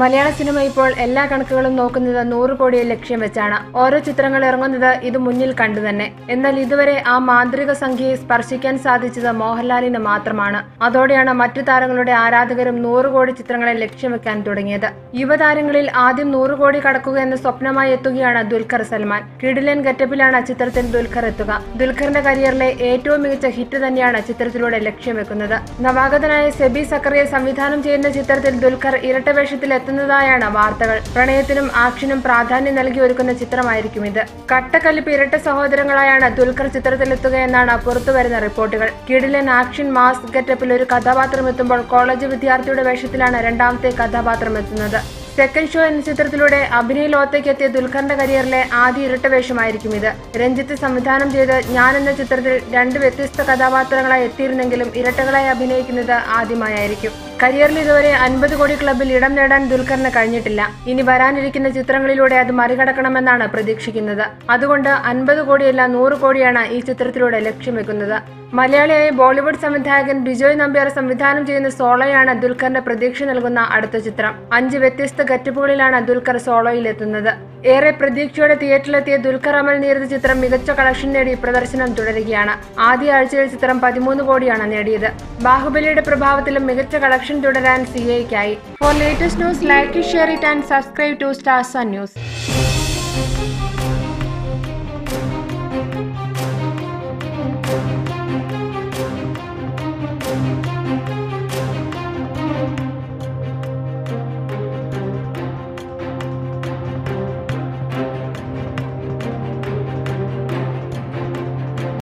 മലയാള cinema ഇപ്പോൾ എല്ലാ കണക്കുകളും നോക്കുന്നത് നൂറ് കോടിയെ ലക്ഷ്യം വെച്ചാണ്. ഓരോ ചിത്രങ്ങൾ ഇറങ്ങുന്നത് ഇത് മുന്നിൽ കണ്ടു തന്നെ. എന്നാൽ ഇതുവരെ ആ മാന്ത്രിക സംഖ്യയെ സ്പർശിക്കാൻ സാധിച്ചത് മോഹൻലാലിന് മാത്രമാണ്. അതോടെയാണ് മറ്റു താരങ്ങളുടെ ആരാധകരും നൂറ് കോടി ചിത്രങ്ങളെ ലക്ഷ്യം വെക്കാൻ തുടങ്ങിയത്. യുവതാരങ്ങളിൽ ആദ്യം നൂറ് കോടി കടക്കുക എന്ന സ്വപ്നമായി എത്തുകയാണ് ദുൽഖർ സൽമാൻ. കിഡിലൻ ഗെറ്റപ്പിലാണ് ചിത്രത്തിൽ ദുൽഖർ എത്തുക. ദുൽഖറിന്റെ കരിയറിലെ ഏറ്റവും മികച്ച ഹിറ്റ് തന്നെയാണ് ചിത്രത്തിലൂടെ ലക്ഷ്യം വെക്കുന്നത്. നവാഗതനായ സെബി സക്കറിയെ സംവിധാനം ചെയ്യുന്ന ചിത്രത്തിൽ ദുൽഖർ ഇരട്ട വേഷത്തിൽ എത്തുന്നതായാണ് വാർത്തകൾ. പ്രണയത്തിനും ആക്ഷനും പ്രാധാന്യം നൽകി ഒരുക്കുന്ന ചിത്രമായിരിക്കും ഇത്. കട്ടക്കലിപ്പ് ഇരട്ട സഹോദരങ്ങളായാണ് ദുൽഖർ ചിത്രത്തിലെത്തുകയെന്നാണ് പുറത്തുവരുന്ന റിപ്പോർട്ടുകൾ. കിടിലൻ ആക്ഷൻ മാസ് ഗെറ്റപ്പിൽ ഒരു കഥാപാത്രം എത്തുമ്പോൾ കോളേജ് വിദ്യാർത്ഥിയുടെ വേഷത്തിലാണ് രണ്ടാമത്തെ കഥാപാത്രം എത്തുന്നത് സെക്കൻഡ് ഷോ എന്ന ചിത്രത്തിലൂടെ അഭിനയ ലോകത്തേക്ക് എത്തിയ ദുൽഖറിന്റെ കരിയറിലെ ആദ്യ ഇരട്ടവേഷമായിരിക്കും ഇത്. രഞ്ജിത്ത് സംവിധാനം ചെയ്ത് ഞാൻ എന്ന ചിത്രത്തിൽ രണ്ട് വ്യത്യസ്ത കഥാപാത്രങ്ങളായി എത്തിയിരുന്നെങ്കിലും ഇരട്ടകളായി അഭിനയിക്കുന്നത് ആദ്യമായായിരിക്കും. കരിയറിൽ ഇതുവരെ അൻപത് കോടി ക്ലബിൽ ഇടം നേടാൻ ദുൽഖറിന് കഴിഞ്ഞിട്ടില്ല. ഇനി വരാനിരിക്കുന്ന ചിത്രങ്ങളിലൂടെ അത് മറികടക്കണമെന്നാണ് പ്രതീക്ഷിക്കുന്നത്. അതുകൊണ്ട് അൻപത് കോടിയല്ല നൂറ് കോടിയാണ് ഈ ചിത്രത്തിലൂടെ ലക്ഷ്യം വെക്കുന്നത്. മലയാളിയായ ബോളിവുഡ് സംവിധായകൻ ബിജോയ് നമ്പ്യാർ സംവിധാനം ചെയ്യുന്ന സോളോയാണ് ദുൽഖറിന്റെ പ്രതീക്ഷ നൽകുന്ന അടുത്ത ചിത്രം. അഞ്ച് വ്യത്യസ്ത ഗറ്റപ്പുകളിലാണ് ദുൽഖർ സോളോയിലെത്തുന്നത്. ഏറെ പ്രതീക്ഷയോടെ തിയേറ്ററിലെത്തിയ ദുൽഖർ അമൽ നീരത് ചിത്രം മികച്ച കളക്ഷൻ നേടി പ്രദർശനം തുടരുകയാണ്. ആദ്യ ആഴ്ചയിൽ ചിത്രം പതിമൂന്ന് കോടിയാണ് നേടിയത്. ബാഹുബലിയുടെ പ്രഭാവത്തിലും മികച്ച കളക്ഷൻ തുടരാൻ C ഐക്കായി for latest news like share it and subscribe to stars news